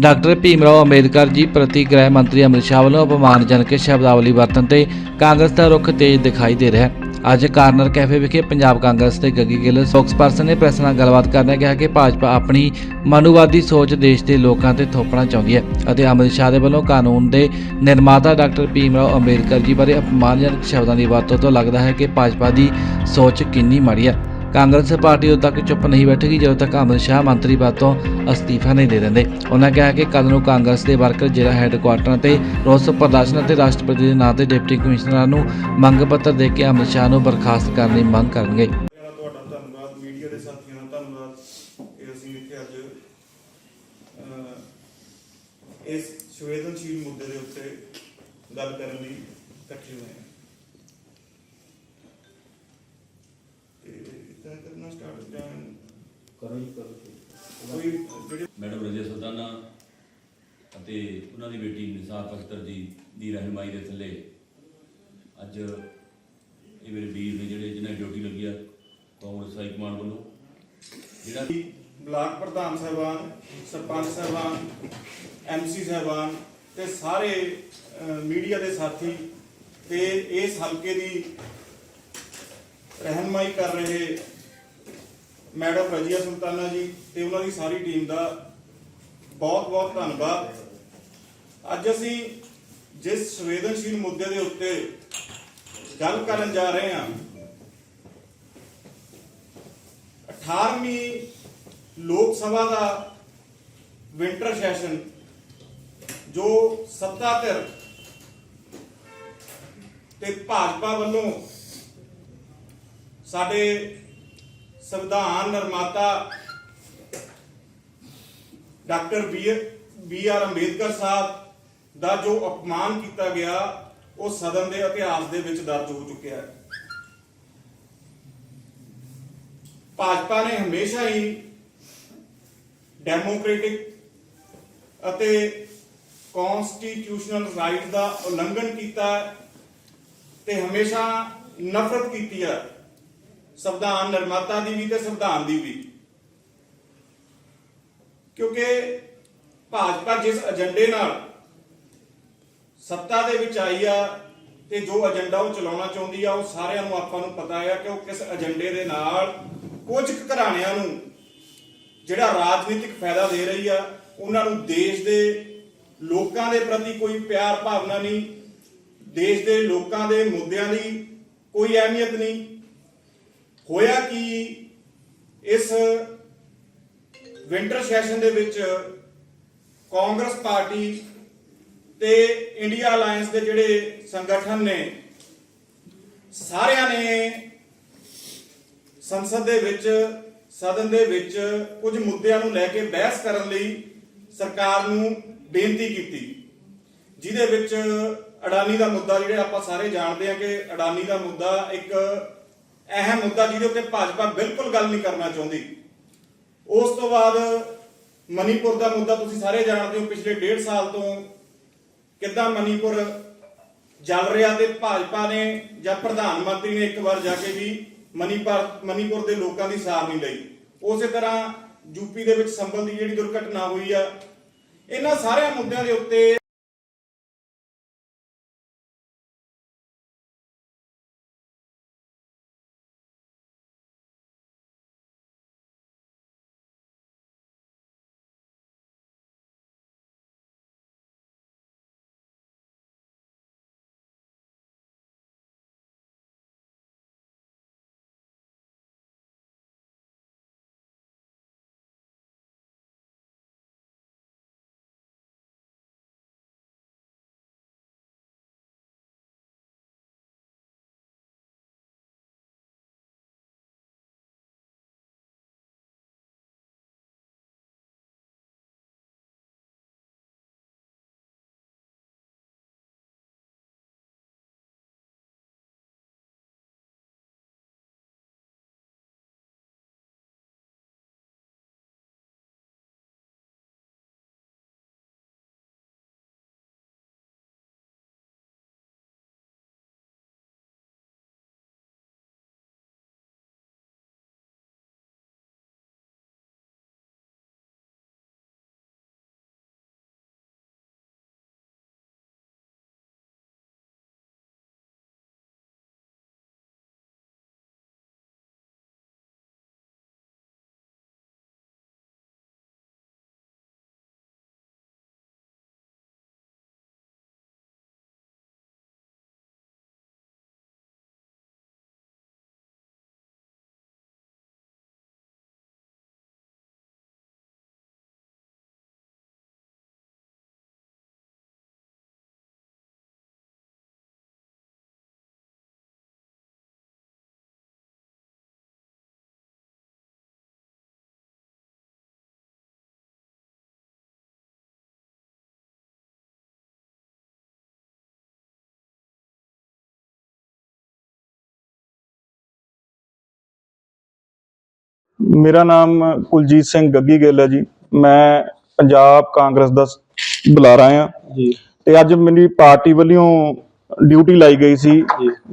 Doctor Bhimrao Ambedkar ji ਪ੍ਰਤੀ ਗ੍ਰਹਿ ਮੰਤਰੀ ਅਮਿਤ ਸ਼ਾਹ ਵੱਲੋਂ ਅਪਮਾਨਜਨਕ ਸ਼ਬਦਾਵਲੀ ਵਰਤਣ ਤੇ ਕਾਂਗਰਸ ਦਾ ਰੁਖ ਤੇਜ਼ ਦਿਖਾਈ ਦੇ ਰਿਹਾ ਹੈ। ਅੱਜ ਕਾਰਨਰ ਕੈਫੇ ਵਿਖੇ ਪੰਜਾਬ ਕਾਂਗਰਸ ਦੇ ਗੱਗੀ ਗਿੱਲ ਸਪੋਕਸਪਰਸਨ ਨੇ ਪ੍ਰੈਸ ਨਾਲ ਗੱਲਬਾਤ ਕਰਦਿਆਂ ਕਿਹਾ ਕਿ ਭਾਜਪਾ ਆਪਣੀ ਮਨੁਵਾਦੀ ਸੋਚ ਦੇਸ਼ ਦੇ ਲੋਕਾਂ ਤੇ ਥੋਪਣਾ ਚਾਹੁੰਦੀ ਹੈ ਅਤੇ ਅਮਿਤ ਸ਼ਾਹ ਦੇ ਵੱਲੋਂ ਕਾਨੂੰਨ ਦੇ ਨਿਰਮਾਤਾ ਡਾਕਟਰ ਭੀਮਰਾਓ ਅੰਬੇਦਕਰ ਜੀ ਬਾਰੇ ਅਪਮਾਨਜਨਕ ਸ਼ਬਦਾਂ ਦੀ ਵਰਤੋਂ ਤੋਂ ਲੱਗਦਾ ਹੈ ਕਿ ਭਾਜਪਾ ਦੀ ਸੋਚ ਕਿੰਨੀ ਮਾੜੀ ਹੈ। ਕਾਂਗਰਸ ਪਾਰਟੀ ਉਦੋਂ ਤੱਕ ਚੁੱਪ ਨਹੀਂ ਬੈਠੇਗੀ ਜਦੋਂ ਤੱਕ ਅਮਿਤ ਸ਼ਾਹ ਮੰਤਰੀ ਪਦ ਤੋਂ ਅਸਤੀਫਾ ਨਹੀਂ ਦੇ ਦਿੰਦੇ। ਉਹਨਾਂ ਕਿਹਾ ਕਿ ਕੱਲ੍ਹ ਨੂੰ ਕਾਂਗਰਸ ਦੇ ਵਰਕਰ ਜ਼ਿਲ੍ਹਾ ਹੈੱਡਕੁਆਰਟਰਾਂ ਤੇ ਰੋਸ ਪ੍ਰਦਰਸ਼ਨ ਅਤੇ ਰਾਸ਼ਟਰਪਤੀ ਦੇ ਨਾਂ ਤੇ ਡਿਪਟੀ ਕਮਿਸ਼ਨਰਾਂ ਨੂੰ ਮੰਗ ਪੱਤਰ ਦੇ ਕੇ ਅਮਿਤ ਸ਼ਾਹ ਨੂੰ ਬਰਖਾਸਤ ਕਰਨ ਦੀ ਮੰਗ ਕਰਨਗੇ। ਤੁਹਾਡਾ ਧੰਨਵਾਦ, ਮੀਡੀਆ ਦੇ ਸਾਥੀਆਂ ਦਾ ਧੰਨਵਾਦ ਕਿ ਅਸੀਂ ਇੱਥੇ ਅੱਜ ਇਸ ਸੰਵੇਦਨਸ਼ੀਲ ਮੁੱਦੇ ਦੇ ਉੱਤੇ ਗੱਲ ਕਰਨ ਲਈ ਇਕੱਠੇ ਹੋਏ ਹਾਂ ਤੇ ਤਾਂ ਕਰਨਾ ਸਟਾਰਟ ਜਾਂ ਕਰੋ ਜੀ ਕਰੋ ਕੋਈ ਮੈਡਮ ਰਜੇ ਸੁਲਤਾਨਾ ਅਤੇ ਉਹਨਾਂ ਦੀ ਬੇਟੀ ਨਿਸਾਰ ਅਖਤਰ ਜੀ ਦੀ ਰਹਿਨਮਾਈ ਦੇ ਥੱਲੇ ਅੱਜ ਇਹ ਮੇਰੇ ਵੀਰ ਨੇ ਜਿਹੜੇ ਜਿਨ੍ਹਾਂ ਡਿਊਟੀ ਲੱਗੀ ਆ ਕਾਂਗਰਸ ਹਾਈ ਕਮਾਂਡ ਵੱਲੋਂ, ਜਿਹੜਾ ਬਲਾਕ ਪ੍ਰਧਾਨ ਸਾਹਿਬਾਨ, ਸਰਪੰਚ ਸਾਹਿਬਾਨ ਐਮਸੀ ਸਾਹਿਬਾਨ ਤੇ ਸਾਰੇ ਮੀਡੀਆ ਦੇ ਸਾਥੀ ਤੇ ਇਸ ਹਲਕੇ ਦੀ ਰਹਿਨਮਾਈ ਕਰ ਰਹੇ ਮੈਡਮ ਰਜੀਆ ਸੁਲਤਾਨਾ ਜੀ ਤੇ ਉਹਨਾਂ ਦੀ ਸਾਰੀ ਟੀਮ ਦਾ ਬਹੁਤ ਬਹੁਤ ਧੰਨਵਾਦ। ਅੱਜ ਅਸੀਂ ਜਿਸ ਸੰਵੇਦਨਸ਼ੀਲ ਮੁੱਦੇ ਦੇ ਉੱਤੇ ਗੱਲ ਕਰਨ ਜਾ ਰਹੇ ਹਾਂ 18ਵੀਂ ਲੋਕ ਸਭਾ ਦਾ ਵਿੰਟਰ ਸੈਸ਼ਨ ਜੋ ਸੱਤਾ ਧਿਰ ਤੇ ਭਾਜਪਾ ਵੱਲੋਂ ਸਾਡੇ ਸੰਵਿਧਾਨ ਨਿਰਮਾਤਾ doctor B R Ambedkar Sahib ਦਾ ਜੋ ਅਪਮਾਨ ਕੀਤਾ ਗਿਆ, ਉਹ ਸਦਨ ਦੇ ਇਤਿਹਾਸ ਦੇ ਵਿੱਚ ਦਰਜ ਹੋ ਚੁੱਕਿਆ ਹੈ। ਭਾਜਪਾ ਨੇ ਹਮੇਸ਼ਾ ਹੀ ਡੈਮੋਕ੍ਰੈਟਿਕ ਅਤੇ ਕਨਸਟੀਟਿਊਸ਼ਨਲ ਰਾਈਟ ਦਾ ਉਲੰਘਣ ਕੀਤਾ ਹੈ ਤੇ ਹਮੇਸ਼ਾ ਨਫ਼ਰਤ ਕੀਤੀ ਹੈ। ਸੰਵਿਧਾਨ ਨਿਰਮਾਤਾ ਦੀ ਵੀ ਤੇ ਸੰਵਿਧਾਨ ਦੀ ਵੀ। ਕਿਉਂਕਿ ਭਾਜਪਾ ਜਿਸ ਏਜੰਡੇ ਨਾਲ ਸੱਤਾ ਦੇ ਵਿੱਚ ਆਈ ਆ ਤੇ ਜੋ ਏਜੰਡਾ ਉਹ ਚਲਾਉਣਾ ਚਾਹੁੰਦੀ ਆ, ਉਹ ਸਾਰਿਆਂ ਨੂੰ ਆਪਾਂ ਨੂੰ ਪਤਾ ਹੈ ਕਿ ਉਹ ਕਿਸ ਏਜੰਡੇ ਦੇ ਨਾਲ ਕੁਝ ਘਰਾਣਿਆਂ ਨੂੰ ਜਿਹੜਾ ਰਾਜਨੀਤਿਕ ਫਾਇਦਾ ਦੇ ਰਹੀ ਆ, ਉਹਨਾਂ ਨੂੰ ਦੇਸ਼ ਦੇ ਲੋਕਾਂ ਦੇ ਪ੍ਰਤੀ ਕੋਈ ਪਿਆਰ ਭਾਵਨਾ ਨਹੀਂ, ਦੇਸ਼ ਦੇ ਲੋਕਾਂ ਦੇ ਮੁੱਦਿਆਂ ਦੀ ਕੋਈ ਅਹਿਮੀਅਤ ਨਹੀਂ। ਹੋਇਆ ਕਿ ਇਸ ਵਿੰਟਰ ਸੈਸ਼ਨ ਦੇ ਵਿੱਚ ਕਾਂਗਰਸ ਪਾਰਟੀ ਤੇ ਇੰਡੀਆ ਅਲਾਈਅੰਸ ਦੇ ਜਿਹੜੇ ਸੰਗਠਨ ਨੇ, ਸਾਰਿਆਂ ਨੇ ਸੰਸਦ ਦੇ ਵਿੱਚ, ਸਦਨ ਦੇ ਵਿੱਚ ਕੁਝ ਮੁੱਦਿਆਂ ਨੂੰ ਲੈ ਕੇ ਬਹਿਸ ਕਰਨ ਲਈ ਸਰਕਾਰ ਨੂੰ ਬੇਨਤੀ ਕੀਤੀ, ਜਿਹਦੇ ਵਿੱਚ ਅਡਾਨੀ ਦਾ ਮੁੱਦਾ, ਜਿਹੜੇ ਆਪਾਂ ਸਾਰੇ ਜਾਣਦੇ ਹਾਂ ਕਿ ਅਡਾਨੀ ਦਾ ਮੁੱਦਾ ਇੱਕ ਅਹਿਮ ਮੁੱਦਾ ਜਿਹਦੇ ਉੱਤੇ ਭਾਜਪਾ ਬਿਲਕੁਲ ਗੱਲ ਨਹੀਂ ਕਰਨਾ ਚਾਹੁੰਦੀ। ਉਸ ਤੋਂ ਬਾਅਦ ਮਨੀਪੁਰ ਦਾ ਮੁੱਦਾ ਤੁਸੀਂ ਸਾਰੇ ਜਾਣਦੇ ਹੋ, ਪਿਛਲੇ ਡੇਢ ਸਾਲ ਤੋਂ ਕਿੱਦਾਂ ਮਨੀਪੁਰ ਜਲ ਰਿਹਾ ਤੇ ਭਾਜਪਾ ਨੇ ਜਾਂ ਪ੍ਰਧਾਨ ਮੰਤਰੀ ਨੇ ਇੱਕ ਵਾਰ ਜਾ ਕੇ ਵੀ ਮਨੀਪੁਰ ਮਨੀਪੁਰ ਦੇ ਲੋਕਾਂ ਦੀ ਸਾਰ ਨਹੀਂ ਲਈ। ਉਸੇ ਤਰ੍ਹਾਂ ਯੂਪੀ ਦੇ ਵਿੱਚ ਸੰਭਲ ਦੀ ਜਿਹੜੀ ਦੁਰਘਟਨਾ ਹੋਈ ਆ, ਇਹਨਾਂ ਸਾਰਿਆਂ ਮੁੱਦਿਆਂ ਦੇ ਉੱਤੇ ਮੇਰਾ ਨਾਮ ਕੁਲਜੀਤ ਸਿੰਘ ਗੱਗੀ ਗਿੱਲ ਹੈ ਜੀ। ਮੈਂ ਪੰਜਾਬ ਕਾਂਗਰਸ ਦਾ ਬੁਲਾਰਾ ਆ ਜੀ। ਤੇ ਅੱਜ ਮੇਰੀ ਪਾਰਟੀ ਵੱਲੋਂ ਡਿਊਟੀ ਲਾਈ ਗਈ ਸੀ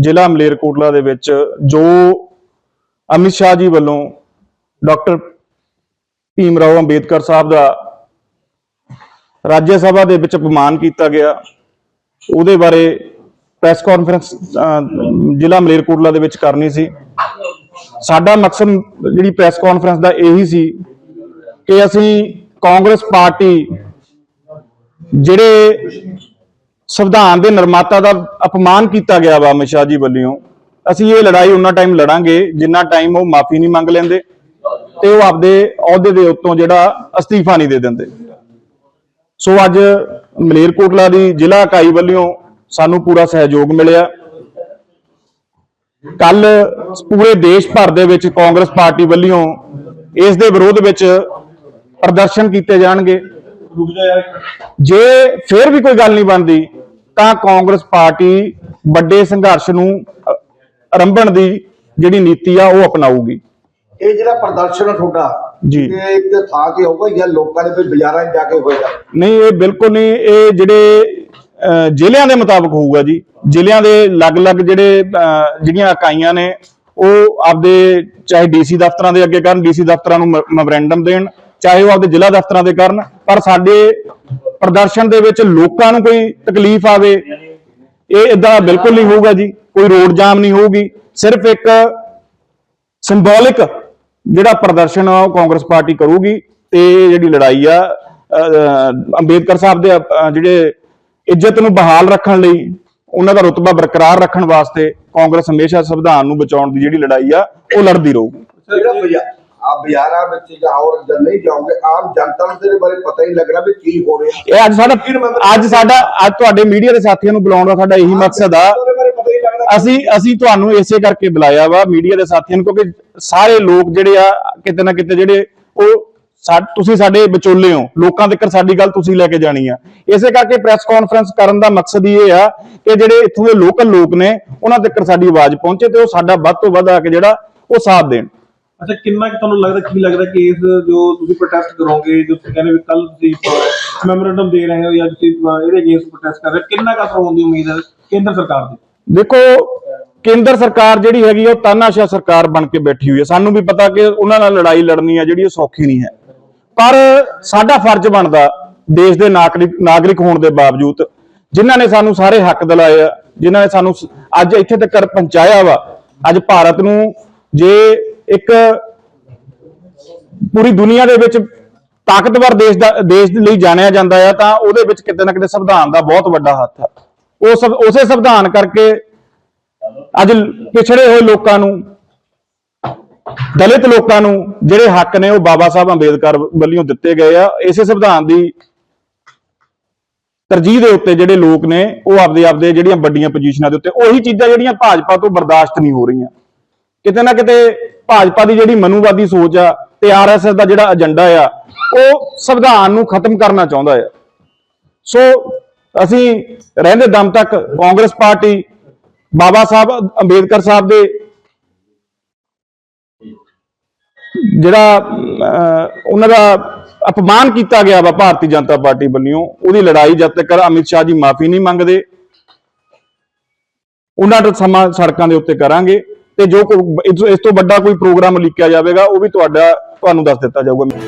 ਜ਼ਿਲ੍ਹਾ ਮਲੇਰਕੋਟਲਾ ਦੇ ਵਿੱਚ ਜੋ ਅਮਿਤ ਸ਼ਾਹ ਜੀ ਵੱਲੋਂ ਡਾਕਟਰ ਭੀਮ ਰਾਓ ਅੰਬੇਦਕਰ ਸਾਹਿਬ ਦਾ ਰਾਜ ਸਭਾ ਦੇ ਵਿੱਚ ਅਪਮਾਨ ਕੀਤਾ ਗਿਆ। ਉਹਦੇ ਬਾਰੇ ਪ੍ਰੈਸ ਕਾਨਫਰੰਸ ਜ਼ਿਲ੍ਹਾ ਮਲੇਰਕੋਟਲਾ ਦੇ ਵਿੱਚ ਕਰਨੀ ਸੀ। ਸਾਡਾ ਮਕਸਦ ਜਿਹੜੀ ਪ੍ਰੈਸ ਕਾਨਫਰੰਸ ਦਾ ਇਹੀ ਸੀ ਕਿ ਅਸੀਂ ਕਾਂਗਰਸ ਪਾਰਟੀ ਜਿਹੜੇ ਸੰਵਿਧਾਨ ਦੇ ਨਿਰਮਾਤਾ ਦਾ ਅਪਮਾਨ ਕੀਤਾ ਗਿਆ ਵਾ ਅਮਿਤ ਸ਼ਾਹ ਜੀ ਵੱਲੋਂ, ਅਸੀਂ ਇਹ ਲੜਾਈ ਉਹਨਾਂ ਟਾਈਮ ਲੜਾਂਗੇ, ਜਿੰਨਾ ਟਾਈਮ ਉਹ ਮਾਫੀ ਨਹੀਂ ਮੰਗ ਲੈਂਦੇ ਤੇ ਉਹ ਆਪਦੇ ਅਹੁਦੇ ਦੇ ਉੱਤੋਂ ਜਿਹੜਾ ਅਸਤੀਫਾ ਨਹੀਂ ਦੇ ਦਿੰਦੇ। ਸੋ ਅੱਜ ਮਲੇਰਕੋਟਲਾ ਦੀ ਜ਼ਿਲ੍ਹਾ ਇਕਾਈ ਵੱਲੋਂ ਸਾਨੂੰ ਪੂਰਾ ਸਹਿਯੋਗ ਮਿਲਿਆ। ਕੱਲ ਪੂਰੇ ਦੇਸ਼ ਭਰ ਦੇ ਵਿੱਚ ਕਾਂਗਰਸ ਪਾਰਟੀ ਵੱਲੋਂ ਇਸ ਦੇ ਵਿਰੋਧ ਵਿੱਚ ਪ੍ਰਦਰਸ਼ਨ ਕੀਤੇ ਜਾਣਗੇ। ਜਾ ਫਿਰ ਵੀ ਕੋਈ ਗੱਲ ਨਹੀਂ ਬਣਦੀ ਤਾਂ ਕਾਂਗਰਸ ਪਾਰਟੀ ਵੱਡੇ ਸੰਘਰਸ਼ ਨੂੰ ਆਰੰਭਣ ਦੀ ਜਿਹੜੀ ਨੀਤੀ ਆ ਉਹ ਅਪਣਾਊਗੀ। ਇਹ ਜਿਹੜਾ ਪ੍ਰਦਰਸ਼ਨ ਆ ਤੁਹਾਡਾ ਜੀ। ਇਹ ਇੱਕ ਥਾਂ ਤੇ ਹੋਊਗਾ ਜਾਂ ਲੋਕਾਂ ਦੇ ਕੋਈ ਬਾਜ਼ਾਰਾਂ 'ਚ ਜਾ ਕੇ ਹੋਏਗਾ? ਨਹੀਂ ਇਹ ਬਿਲਕੁਲ ਨਹੀਂ। ਇਹ ਜਿਹੜੇ ਜ਼ਿਲ੍ਹਿਆਂ ਦੇ ਮੁਤਾਬਕ ਹੋਊਗਾ ਜੀ। ਜ਼ਿਲ੍ਹਿਆਂ ਦੇ ਅਲੱਗ-ਅਲੱਗ ਜਿਹੜੇ ਜਿਹੜੀਆਂ ਇਕਾਈਆਂ ਨੇ, ਉਹ ਆਪਦੇ, ਚਾਹੇ ਡੀਸੀ ਦਫ਼ਤਰਾਂ ਦੇ ਅੱਗੇ ਕਰਨ, ਡੀਸੀ ਦਫ਼ਤਰਾਂ ਨੂੰ ਮੈਮੋਰੈਂਡਮ ਦੇਣ, ਚਾਹੇ ਉਹ ਆਪਦੇ ਜ਼ਿਲ੍ਹਾ ਦਫ਼ਤਰਾਂ ਦੇ ਕਰਨ, ਪਰ ਸਾਡੇ ਪ੍ਰਦਰਸ਼ਨ ਦੇ ਵਿੱਚ ਲੋਕਾਂ ਨੂੰ ਕੋਈ ਤਕਲੀਫ ਆਵੇ, ਇਹ ਇਦਾਂ ਬਿਲਕੁਲ ਨਹੀਂ ਹੋਊਗਾ ਜੀ। ਕੋਈ ਰੋਡ ਜਾਮ ਨਹੀਂ ਹੋਊਗੀ। ਸਿਰਫ ਇੱਕ ਸਿੰਬੋਲਿਕ ਜਿਹੜਾ ਪ੍ਰਦਰਸ਼ਨ ਆ, ਉਹ ਕਾਂਗਰਸ ਪਾਰਟੀ ਕਰੂਗੀ। ਤੇ ਜਿਹੜੀ ਲੜਾਈ ਆ ਅੰਬੇਦਕਰ ਸਾਹਿਬ ਦੇ ਜਿਹੜੇ ਇੱਜ਼ਤ ਨੂੰ ਬਹਾਲ ਰੱਖਣ ਲਈ ਉਹਨਾਂ ਦਾ ਰੁਤਬਾ ਬਰਕਰਾਰ ਰੱਖਣ ਵਾਸਤੇ ਕਾਂਗਰਸ ਹਮੇਸ਼ਾ ਸੰਵਿਧਾਨ ਨੂੰ ਬਚਾਉਣ ਦੀ ਜਿਹੜੀ ਲੜਾਈ ਆ ਉਹ ਲੜਦੀ ਰਹੂਗੀ ਜਿਹੜਾ ਬਾਜ਼ਾਰ ਵਿੱਚ ਜਾਂ ਹੋਰ ਜਦ ਨਹੀਂ ਜਾਓਗੇ ਆਮ ਜਨਤਾ ਨੂੰ ਤੇਰੇ ਬਾਰੇ ਪਤਾ ਹੀ ਲੱਗਣਾ ਵੀ ਕੀ ਹੋ ਰਿਹਾ। ਇਹ ਅੱਜ ਸਾਡਾ ਅੱਜ ਸਾਡਾ ਅੱਜ ਤੁਹਾਡੇ ਮੀਡੀਆ ਦੇ ਸਾਥੀਆਂ ਨੂੰ ਬੁਲਾਉਣ ਦਾ ਸਾਡਾ ਇਹੀ ਮਕਸਦ ਆ। ਅਸੀਂ ਅਸੀਂ ਤੁਹਾਨੂੰ ਇਸੇ ਕਰਕੇ ਬੁਲਾਇਆ ਵਾ ਮੀਡੀਆ ਦੇ ਸਾਥੀਆਂ ਨੂੰ ਕਿਉਂਕਿ ਸਾਰੇ ਲੋਕ ਜਿਹੜੇ ਆ ਕਿਤੇ ਨਾ ਕਿਤੇ ਜਿਹੜੇ ਉਹ ਤੁਸੀਂ ਸਾਡੇ ਵਿਚੋਲੇ ਹੋ। ਲੋਕਾਂ ਤੱਕ ਸਾਡੀ ਗੱਲ ਤੁਸੀਂ ਲੈ ਕੇ ਜਾਣੀ ਆ। ਇਸੇ ਕਰਕੇ ਪ੍ਰੈਸ ਕਾਨਫਰੰਸ ਕਰਨ ਦਾ ਮਕਸਦ ਇਹ ਆ ਕਿ ਜਿਹੜੇ ਇੱਥੋਂ ਦੇ ਲੋਕਲ ਲੋਕ ਨੇ ਉਹਨਾਂ ਤੱਕ ਸਾਡੀ ਆਵਾਜ਼ ਪਹੁੰਚੇ ਤੇ ਉਹ ਸਾਡਾ ਵੱਧ ਤੋਂ ਵੱਧ ਆ ਕੇ ਜਿਹੜਾ ਉਹ ਸਾਥ ਦੇਣ। ਅੱਛਾ ਕਿੰਨਾ ਕੁ ਤੁਹਾਨੂੰ ਲੱਗਦਾ ਕੀ ਲੱਗਦਾ ਕਿ ਇਸ ਜੋ ਤੁਸੀਂ ਪ੍ਰੋਟੈਸਟ ਕਰੋਗੇ ਜੋ ਤੁਸੀਂ ਕਹਿੰਦੇ ਵੀ ਕੱਲ ਤੁਸੀਂ ਮੈਮੋਰੈਂਡਮ ਦੇ ਰਹੇ ਹੋ ਜਾਂ ਤੁਸੀਂ ਇਹਦੇ ਅਗੇਂਸਟ ਪ੍ਰੋਟੈਸਟ ਕਰ ਰਹੇ ਕਿੰਨਾ ਕੁ ਹੋਣ ਦੀ ਉਮੀਦ ਹੈ ਕੇਂਦਰ ਸਰਕਾਰ ਦੀ ਦੇਖੋ ਕੇਂਦਰ ਸਰਕਾਰ ਜਿਹੜੀ ਹੈਗੀ ਉਹ ਤਾਨਾਸ਼ਾਹ ਸਰਕਾਰ ਬਣ ਕੇ ਬੈਠੀ ਹੋਈ ਹੈ ਸਾਨੂੰ ਵੀ ਪਤਾ ਕਿ ਉਹਨਾਂ ਨਾਲ ਲੜਾਈ ਲੜਨੀ ਆ ਜਿਹੜੀ ਉਹ ਸੌਖੀ ਨਹੀਂ ਹੈ। ਪਰ ਸਾਡਾ ਫਰਜ਼ ਬਣਦਾ ਦੇਸ਼ ਦੇ ਨਾਗਰਿਕ ਨਾਗਰਿਕ ਹੋਣ ਦੇ ਬਾਵਜੂਦ, ਜਿਨ੍ਹਾਂ ਨੇ ਸਾਨੂੰ ਸਾਰੇ ਹੱਕ ਦਿਲਾਏ ਆ, ਜਿਨ੍ਹਾਂ ਨੇ ਸਾਨੂੰ ਅੱਜ ਇੱਥੇ ਤੱਕ ਪਹੁੰਚਾਇਆ ਵਾ, ਅੱਜ ਭਾਰਤ ਨੂੰ ਜੇ ਇੱਕ ਪੂਰੀ ਦੁਨੀਆ ਦੇ ਵਿੱਚ ਤਾਕਤਵਰ ਦੇਸ਼ ਦਾ ਦੇਸ਼ ਲਈ ਜਾਣਿਆ ਜਾਂਦਾ ਆ, ਤਾਂ ਉਹਦੇ ਵਿੱਚ ਕਿਤੇ ਨਾ ਕਿਤੇ ਸੰਵਿਧਾਨ ਦਾ ਬਹੁਤ ਵੱਡਾ ਹੱਥ ਆ। ਉਹ ਸਭ ਉਸੇ ਸੰਵਿਧਾਨ ਕਰਕੇ ਅੱਜ ਪਿਛੜੇ ਹੋਏ ਲੋਕਾਂ ਨੂੰ ਦਲਿਤ ਲੋਕਾਂ ਨੂੰ ਜਿਹੜੇ ਹੱਕ ਨੇ ਉਹ ਬਾਬਾ ਸਾਹਿਬ ਅੰਬੇਦਕਰ ਵੱਲੋਂ ਦਿੱਤੇ ਗਏ ਆ, ਇਸੇ ਸੰਵਿਧਾਨ ਦੀ ਤਰਜੀਹ ਦੇ ਉੱਤੇ ਜਿਹੜੇ ਲੋਕ ਨੇ, ਉਹ ਆਪਦੇ ਆਪਦੇ ਜਿਹੜੀਆਂ ਵੱਡੀਆਂ ਪੋਜੀਸ਼ਨਾਂ ਦੇ ਉੱਤੇ, ਉਹੀ ਚੀਜ਼ਾਂ ਜਿਹੜੀਆਂ ਭਾਜਪਾ ਤੋਂ ਬਰਦਾਸ਼ਤ ਨਹੀਂ ਹੋ ਰਹੀਆਂ। ਕਿਤੇ ਨਾ ਕਿਤੇ ਭਾਜਪਾ ਦੀ ਜਿਹੜੀ ਮਨੂਵਾਦੀ ਸੋਚ ਆ, ਤੇ ਆਰਐਸਐਸ ਦਾ ਜਿਹੜਾ ਏਜੰਡਾ ਆ, ਉਹ ਸੰਵਿਧਾਨ ਨੂੰ ਖਤਮ ਕਰਨਾ ਚਾਹੁੰਦਾ ਆ। ਸੋ ਅਸੀਂ ਰਹਿੰਦੇ ਦਮ ਤੱਕ ਕਾਂਗਰਸ ਪਾਰਟੀ, ਬਾਬਾ ਸਾਹਿਬ ਅੰਬੇਦਕਰ ਸਾਹਿਬ ਦੇ ਜਿਹੜਾ ਉਹਨਾਂ ਦਾ ਅਪਮਾਨ ਕੀਤਾ ਗਿਆ ਵਾ ਭਾਰਤੀ ਜਨਤਾ ਪਾਰਟੀ ਵੱਲੋਂ, ਉਹਦੀ ਲੜਾਈ ਜਦ ਤੱਕ ਅਮਿਤ ਸ਼ਾਹ ਜੀ ਮਾਫੀ ਨਹੀਂ ਮੰਗਦੇ, ਉਹਨਾਂ ਦਾ ਸਮਾਂ ਸੜਕਾਂ ਦੇ ਉੱਤੇ ਕਰਾਂਗੇ ਤੇ ਜੋ ਕੋਈ ਇਸ ਤੋਂ ਵੱਡਾ ਕੋਈ ਪ੍ਰੋਗਰਾਮ ਲਿਖਿਆ ਜਾਵੇਗਾ, ਉਹ ਵੀ ਤੁਹਾਡਾ, ਤੁਹਾਨੂੰ ਦੱਸ ਦਿੱਤਾ ਜਾਊਗਾ।